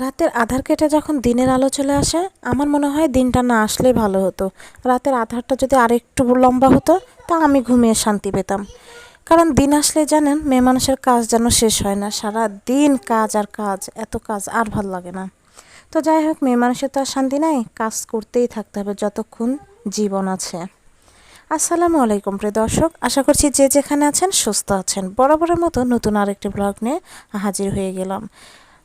রাতের আধার কেটে যখন দিনের আলো চলে আসে, আমার মনে হয় দিনটা না আসলেই ভালো হতো। রাতের আধারটা যদি আরেকটু লম্বা হতো, তা আমি ঘুমিয়ে শান্তি পেতাম। কারণ দিন আসলে জানেন, মেয়ে মানুষের কাজ যেন শেষ হয় না। সারা দিন কাজ আর কাজ, এত কাজ আর ভালো লাগে না। তো যাই হোক, মেয়ে মানুষের তো আর শান্তি নাই, কাজ করতেই থাকতে হবে যতক্ষণ জীবন আছে। আসসালামু আলাইকুম প্রিয় দর্শক, আশা করছি যে যেখানে আছেন সুস্থ আছেন। বরাবরের মতো নতুন আরেকটি ব্লগ নিয়ে হাজির হয়ে গেলাম।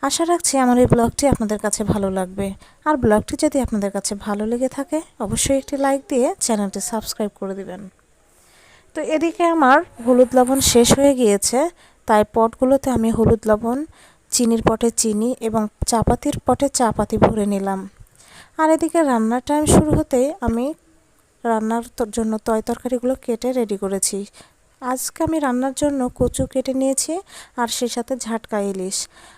আশা রাখছি আমার এই ব্লগটি আপনাদের কাছে ভালো লাগবে। আর ব্লগটি যদি আপনাদের কাছে ভালো লেগে থাকে, অবশ্যই একটি লাইক দিয়ে চ্যানেলটি সাবস্ক্রাইব করে দিবেন। তো এদিকে আমার হলুদ লবণ শেষ হয়ে গিয়েছে, তাই পটগুলোতে আমি হলুদ লবণ, চিনির পটে চিনি এবং চাপাতির পটে চাপাতি ভরে নিলাম। আর এদিকে রান্নার টাইম শুরু হতেই আমি রান্নার জন্য তয়, তরকারিগুলো কেটে রেডি করেছি। আজকে আমি রান্নার জন্য কচু কেটে নিয়েছি আর সেই সাথে ঝাটকা ইলিশ।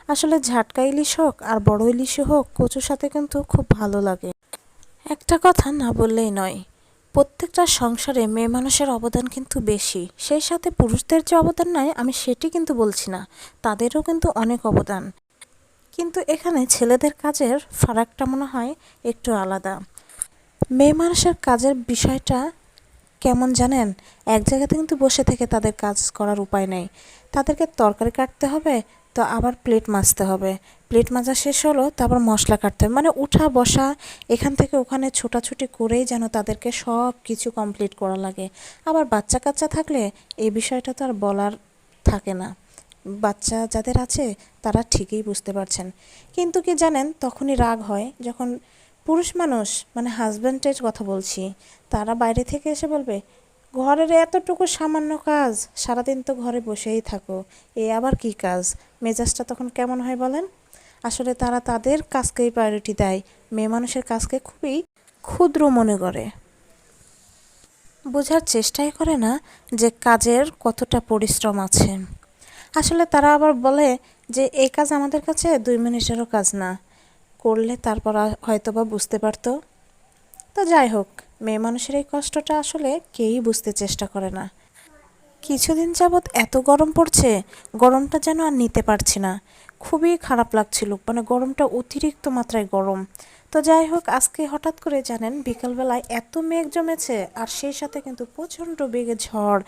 আসলে ঝাটকা ইলিশ হোক আর বড় ইলিশই হোক, কচুর সাথে কিন্তু খুব ভালো লাগে। একটা কথা না বললেই নয়, প্রত্যেকটা সংসারে মেয়ে মানুষের অবদান কিন্তু বেশি। সেই সাথে পুরুষদের যে অবদান নাই, আমি সেটি কিন্তু বলছি না, তাদেরও কিন্তু অনেক অবদান। কিন্তু এখানে ছেলেদের কাজের ফারাকটা মনে হয় একটু আলাদা। মেয়ে মানুষের কাজের বিষয়টা কেমন জানেন? এক জায়গাতে কিন্তু বসে থেকে তাদের কাজ করার উপায় নেই। তাদেরকে তরকারি কাটতে হবে, তো আবার প্লেট মাজতে হবে। প্লেট মাজা শেষ হলো তারপর মশলা কাটতে হবে। মানে উঠা, বসা, এখান থেকে ওখানে ছোটাছুটি করেই যেন তাদেরকে সব কিছু কমপ্লিট করা লাগে। আবার বাচ্চা কাচ্চা থাকলে এই বিষয়টা তো আর বলার থাকে না। বাচ্চা যাদের আছে, তারা ঠিকই বুঝতে পারছেন। কিন্তু কি জানেন, তখনই রাগ হয় যখন পুরুষ মানুষ মানে হাজব্যান্ডের কথা বলছি, তারা বাইরে থেকে এসে বলবে, ঘরের এতটুকু সামান্য কাজ, সারাদিন তো ঘরে বসেই থাকো, এ আবার কি কাজ? মেজাজটা তখন কেমন হয় বলেন? আসলে তারা তাদের কাজকেই প্রায়োরিটি দেয়, মেয়ে মানুষের কাজকে খুবই ক্ষুদ্র মনে করে। বোঝার চেষ্টাই করে না যে কাজের কতটা পরিশ্রম আছে। আসলে তারা আবার বলে যে, এই কাজ আমাদের কাছে দুই মিনিটেরও কাজ না। করলে তারপর হয়তো বা বুঝতে পারতো। তো যাই হোক, মেয়ে মানুষের এই কষ্টটা আসলে কেউই বুঝতে চেষ্টা করে না। কিছুদিন যাবৎ এত গরম পড়ছে, গরমটা যেন আর নিতে পারছি না। খুবই খারাপ লাগছিল মানে গরমটা অতিরিক্ত মাত্রায় গরম। তো যাই হোক, আজকে হঠাৎ করে জানেন, বিকালবেলায় এত মেঘ জমেছে, আর সেই সাথে কিন্তু প্রচণ্ড বেগে ঝড়।